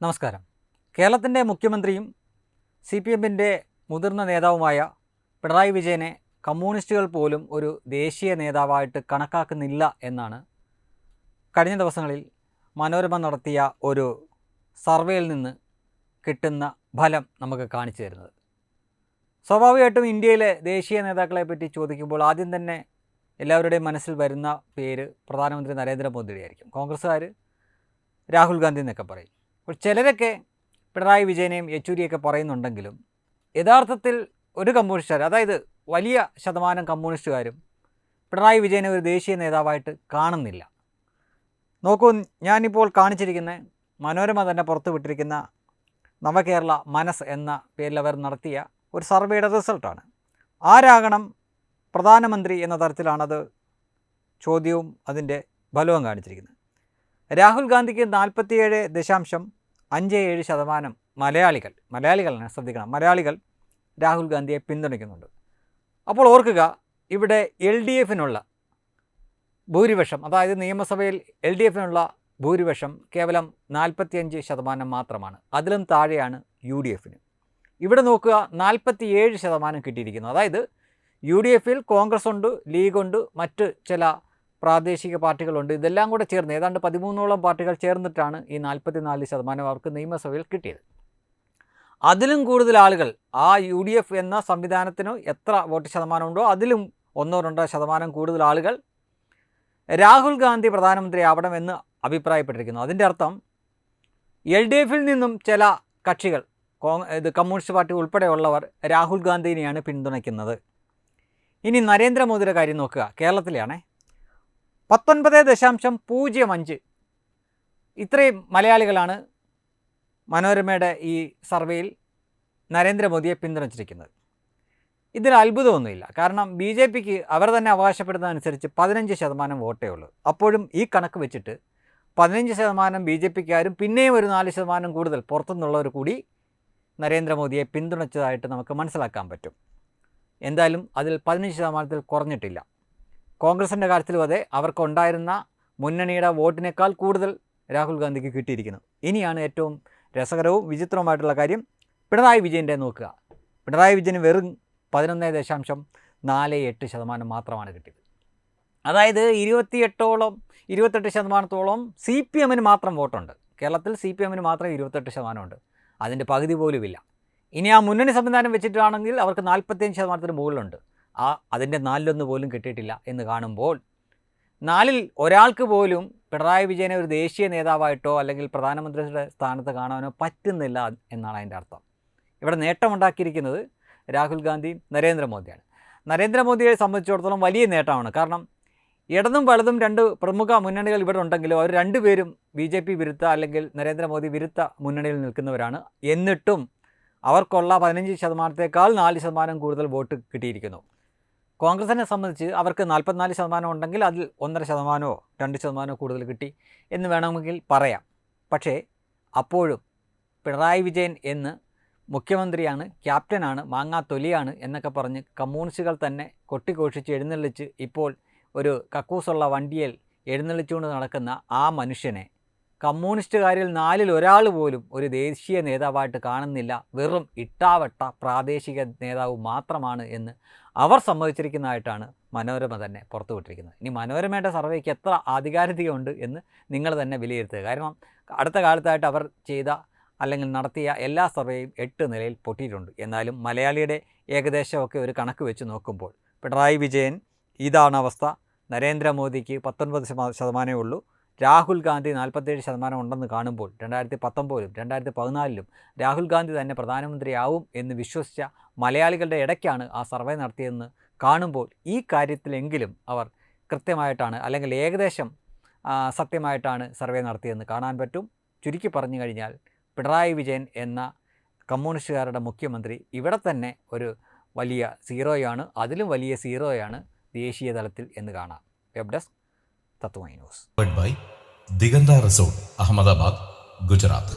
നമസ്കാരം. കേരളത്തിന്റെ മുഖ്യമന്ത്രിയും സി പി എമ്മിന്റെ മുതിർന്ന നേതാവുമായ പിണറായി വിജയനെ കമ്മ്യൂണിസ്റ്റുകൾ പോലും ഒരു ദേശീയ നേതാവായിട്ട് കണക്കാക്കുന്നില്ല എന്നാണ് കഴിഞ്ഞ ദിവസങ്ങളിൽ മനോരമ നടത്തിയ ഒരു സർവേയിൽ നിന്ന് കിട്ടുന്ന ഫലം നമുക്ക് കാണിച്ചു തരുന്നത്. സ്വാഭാവികമായിട്ടും ഇന്ത്യയിലെ ദേശീയ നേതാക്കളെ പറ്റി ചോദിക്കുമ്പോൾ ആദ്യം തന്നെ എല്ലാവരുടെയും മനസ്സിൽ വരുന്ന പേര് പ്രധാനമന്ത്രി നരേന്ദ്രമോദിയുടെ ആയിരിക്കും. കോൺഗ്രസ്സുകാർ രാഹുൽ ഗാന്ധി എന്നൊക്കെ പറയും. അപ്പോൾ ചിലരൊക്കെ പിണറായി വിജയനെയും യെച്ചൂരിയൊക്കെ പറയുന്നുണ്ടെങ്കിലും യഥാർത്ഥത്തിൽ ഒരു കമ്മ്യൂണിസ്റ്റുകാർ അതായത് വലിയ ശതമാനം കമ്മ്യൂണിസ്റ്റുകാരും പിണറായി വിജയനെ ഒരു ദേശീയ നേതാവായിട്ട് കാണുന്നില്ല. നോക്കൂ ഞാനിപ്പോൾ കാണിച്ചിരിക്കുന്ന മനോരമ തന്നെ പുറത്തുവിട്ടിരിക്കുന്ന നവകേരള മനസ് എന്ന പേരിൽ അവർ നടത്തിയ ഒരു സർവേയുടെ റിസൾട്ടാണ്. ആരാകണം പ്രധാനമന്ത്രി എന്ന തരത്തിലാണത് ചോദ്യവും അതിന്റെ ഫലവും കാണിച്ചിരിക്കുന്നത്. രാഹുൽ ഗാന്ധിക്ക് നാൽപ്പത്തിയേഴ് ദശാംശം അഞ്ച് ഏഴ് ശതമാനം മലയാളികൾ മലയാളികളാണ് ശ്രദ്ധിക്കണം. മലയാളികൾ രാഹുൽ ഗാന്ധിയെ പിന്തുണയ്ക്കുന്നുണ്ട്. അപ്പോൾ ഓർക്കുക ഇവിടെ എൽ ഡി എഫിനുള്ള ഭൂരിപക്ഷം അതായത് നിയമസഭയിൽ എൽ ഡി എഫിനുള്ള ഭൂരിപക്ഷം കേവലം നാൽപ്പത്തിയഞ്ച് ശതമാനം മാത്രമാണ്. അതിലും താഴെയാണ് യു ഡി എഫിന്. ഇവിടെ നോക്കുക നാൽപ്പത്തിയേഴ് ശതമാനം കിട്ടിയിരിക്കുന്നു. അതായത് യു ഡി എഫിൽ കോൺഗ്രസ് ഉണ്ട് ലീഗുണ്ട് മറ്റ് ചില പ്രാദേശിക പാർട്ടികളുണ്ട്. ഇതെല്ലാം കൂടെ ചേർന്ന് ഏതാണ്ട് പതിമൂന്നോളം പാർട്ടികൾ ചേർന്നിട്ടാണ് ഈ നാൽപ്പത്തിനാല് ശതമാനം അവർക്ക് നിയമസഭയിൽ കിട്ടിയത്. അതിലും കൂടുതൽ ആളുകൾ ആ യു ഡി എഫ് എന്ന സംവിധാനത്തിന് എത്ര വോട്ട് ശതമാനമുണ്ടോ അതിലും ഒന്നോ രണ്ടോ ശതമാനം കൂടുതൽ ആളുകൾ രാഹുൽ ഗാന്ധി പ്രധാനമന്ത്രി ആവണമെന്ന് അഭിപ്രായപ്പെട്ടിരിക്കുന്നു. അതിന്റെ അർത്ഥം എൽ ഡി എഫിൽ നിന്നും ചില കക്ഷികൾ ഇത് കമ്മ്യൂണിസ്റ്റ് പാർട്ടി ഉൾപ്പെടെയുള്ളവർ രാഹുൽ ഗാന്ധിനെയാണ് പിന്തുണയ്ക്കുന്നത്. ഇനി നരേന്ദ്രമോദിയുടെ കാര്യം നോക്കുക. കേരളത്തിലാണേ പത്തൊൻപത് ദശാംശം പൂജ്യം അഞ്ച്. ഇത്രയും മലയാളികളാണ് മനോരമയുടെ ഈ സർവേയിൽ നരേന്ദ്രമോദിയെ പിന്തുണച്ചിരിക്കുന്നത്. ഇതിൽ അത്ഭുതമൊന്നുമില്ല. കാരണം ബി ജെ പിക്ക് അവർ തന്നെ അവകാശപ്പെടുന്നതനുസരിച്ച് പതിനഞ്ച് ശതമാനം വോട്ടേ ഉള്ളൂ. അപ്പോഴും ഈ കണക്ക് വെച്ചിട്ട് പതിനഞ്ച് ശതമാനം ബി ജെ പിക്കാരും പിന്നെയും ഒരു നാല് ശതമാനം കൂടുതൽ പുറത്തുനിന്നുള്ളവർ കൂടി നരേന്ദ്രമോദിയെ പിന്തുണച്ചതായിട്ട് നമുക്ക് മനസ്സിലാക്കാൻ പറ്റും. എന്തായാലും അതിൽ പതിനഞ്ച് ശതമാനത്തിൽ കുറഞ്ഞിട്ടില്ല. കോൺഗ്രസിന്റെ കാര്യത്തിലും അതെ അവർക്കുണ്ടായിരുന്ന മുന്നണിയുടെ വോട്ടിനേക്കാൾ കൂടുതൽ രാഹുൽ ഗാന്ധിക്ക് കിട്ടിയിരിക്കുന്നു. ഇനിയാണ് ഏറ്റവും രസകരവും വിചിത്രവുമായിട്ടുള്ള കാര്യം പിണറായി വിജയന്റെ നോക്കുക. പിണറായി വിജയന് വെറും പതിനൊന്ന് ദശാംശം നാല് എട്ട് ശതമാനം മാത്രമാണ് കിട്ടിയത്. അതായത് ഇരുപത്തിയെട്ടോളം ഇരുപത്തെട്ട് ശതമാനത്തോളം സി പി എമ്മിന് മാത്രം വോട്ടുണ്ട്. കേരളത്തിൽ സി പി എമ്മിന് മാത്രം ഇരുപത്തെട്ട് ശതമാനമുണ്ട്. അതിന്റെ പകുതി പോലുമില്ല. ഇനി ആ മുന്നണി സംവിധാനം വെച്ചിട്ടാണെങ്കിൽ അവർക്ക് നാൽപ്പത്തിയഞ്ച് ശതമാനത്തിന് മുകളിലുണ്ട്. ആ അതിന്റെ നാലിലൊന്ന് പോലും കിട്ടിയിട്ടില്ല എന്ന് കാണുമ്പോൾ നാലിൽ ഒരാൾക്ക് പോലും പിണറായി വിജയനെ ഒരു ദേശീയ നേതാവായിട്ടോ അല്ലെങ്കിൽ പ്രധാനമന്ത്രിയുടെ സ്ഥാനത്ത് കാണാനോ പറ്റുന്നില്ല എന്നാണ് അതിന്റെ അർത്ഥം. ഇവിടെ നേട്ടമുണ്ടാക്കിയിരിക്കുന്നത് രാഹുൽ ഗാന്ധിയും നരേന്ദ്രമോദിയാണ്. നരേന്ദ്രമോദിയെ സംബന്ധിച്ചിടത്തോളം വലിയ നേട്ടമാണ്. കാരണം ഇടതും വലതും രണ്ട് പ്രമുഖ മുന്നണികൾ ഇവിടെ ഉണ്ടെങ്കിലും അവർ രണ്ടുപേരും ബി ജെ പി വിരുദ്ധ അല്ലെങ്കിൽ നരേന്ദ്രമോദി വിരുദ്ധ മുന്നണിയിൽ നിൽക്കുന്നവരാണ്. എന്നിട്ടും അവർക്കുള്ള പതിനഞ്ച് ശതമാനത്തേക്കാൾ നാല് ശതമാനം കൂടുതൽ വോട്ട് കിട്ടിയിരിക്കുന്നു. കോൺഗ്രസിനെ സംബന്ധിച്ച് അവർക്ക് നാൽപ്പത്തിനാല് ശതമാനം ഉണ്ടെങ്കിൽ അതിൽ ഒന്നര ശതമാനമോ രണ്ട് ശതമാനമോ കൂടുതൽ കിട്ടി എന്ന് വേണമെങ്കിൽ പറയാം. പക്ഷേ അപ്പോഴും പിണറായി വിജയൻ എന്ന് മുഖ്യമന്ത്രിയാണ് ക്യാപ്റ്റനാണ് മാങ്ങാ തൊലിയാണ് എന്നൊക്കെ പറഞ്ഞ് കമ്മ്യൂണിസ്റ്റുകൾ തന്നെ കൊട്ടിഘോഷിച്ച് എഴുന്നള്ളിച്ച് ഇപ്പോൾ ഒരു കക്കൂസുള്ള വണ്ടിയിൽ എഴുന്നള്ളിച്ചുകൊണ്ട് നടക്കുന്ന ആ മനുഷ്യനെ കമ്മ്യൂണിസ്റ്റുകാരിൽ നാലിൽ ഒരാൾ പോലും ഒരു ദേശീയ നേതാവായിട്ട് കാണുന്നില്ല. വെറും ഇട്ടാവട്ട പ്രാദേശിക നേതാവ് മാത്രമാണ് എന്ന് അവർ സമ്മതിച്ചിരിക്കുന്നതായിട്ടാണ് മനോരമ തന്നെ പുറത്തുവിട്ടിരിക്കുന്നത്. ഇനി മനോരമയുടെ സർവേക്ക് എത്ര ആധികാരികതയുണ്ട് എന്ന് നിങ്ങൾ തന്നെ വിലയിരുത്തുക. കാരണം അടുത്ത കാലത്തായിട്ട് അവർ ചെയ്ത അല്ലെങ്കിൽ നടത്തിയ എല്ലാ സർവേയും എട്ട് നിലയിൽ പൊട്ടിയിട്ടുണ്ട്. എന്നാലും മലയാളിയുടെ ഏകദേശമൊക്കെ ഒരു കണക്ക് വെച്ച് നോക്കുമ്പോൾ പിണറായി വിജയൻ ഇതാണ് അവസ്ഥ. നരേന്ദ്രമോദിക്ക് പത്തൊൻപത് ശതമാനമേ ഉള്ളൂ. രാഹുൽ ഗാന്ധി നാൽപ്പത്തേഴ് ശതമാനം ഉണ്ടെന്ന് കാണുമ്പോൾ രണ്ടായിരത്തി പത്തൊമ്പതിലും രണ്ടായിരത്തി പതിനാലിലും രാഹുൽ ഗാന്ധി തന്നെ പ്രധാനമന്ത്രിയാവും എന്ന് വിശ്വസിച്ച മലയാളികളുടെ ഇടയ്ക്കാണ് ആ സർവേ നടത്തിയതെന്ന് കാണുമ്പോൾ ഈ കാര്യത്തിലെങ്കിലും അവർ കൃത്യമായിട്ടാണ് അല്ലെങ്കിൽ ഏകദേശം സത്യമായിട്ടാണ് സർവേ നടത്തിയതെന്ന് കാണാൻ പറ്റും. ചുരുക്കി പറഞ്ഞു കഴിഞ്ഞാൽ പിണറായി വിജയൻ എന്ന കമ്മ്യൂണിസ്റ്റുകാരുടെ മുഖ്യമന്ത്രി ഇവിടെ തന്നെ ഒരു വലിയ സീറോയാണ്. അതിലും വലിയ സീറോയാണ് ദേശീയ തലത്തിൽ എന്ന് കാണാം. Web desk. Tatwamayi news by Diganta resort Ahmedabad Gujarat